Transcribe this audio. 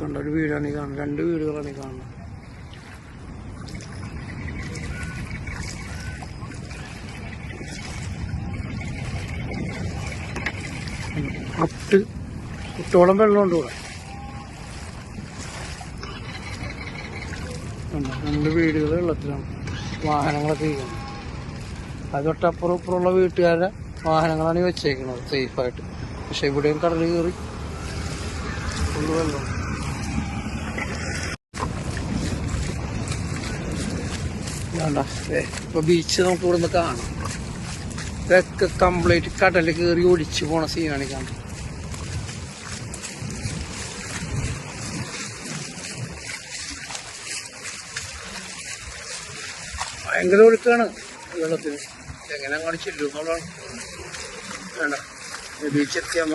കണ്ട ഒരു വീടാണ് ഈ കാണുന്നത്. രണ്ട് വീടുകളാണ് ഈ കാണുന്നത്. അട്ട് കുട്ടോളം വെള്ളമുണ്ട് ഇവിടെ? രണ്ട് വീടുകൾ വെള്ളത്തിലാണ്. വാഹനങ്ങളൊക്കെ ഇരിക്കുന്നത്. അത് തൊട്ടപ്പുറം ഇപ്പുറമുള്ള വീട്ടുകാരുടെ വാഹനങ്ങളാണ് ഈ വെച്ചേക്കുന്നത്. സേഫായിട്ട് പക്ഷെ ഇവിടെയും കടൽ കയറി വെള്ളം വേണ്ട ഇപ്പൊ ബീച്ച് നമുക്ക് ഇവിടെ നിന്ന് കാണാം. ഇതൊക്കെ കംപ്ലീറ്റ് കടലിൽ കയറി ഒടിച്ചു പോണ സീനാണ് കാണുന്നത്. ഭയങ്കര ഒഴുക്കാണ് വെള്ളത്തിന്. എങ്ങനെ അങ്ങോട്ട് ചെല്ലും എന്നുള്ളതാണ് വേണ്ട ബീച്ച് എത്തിയാൽ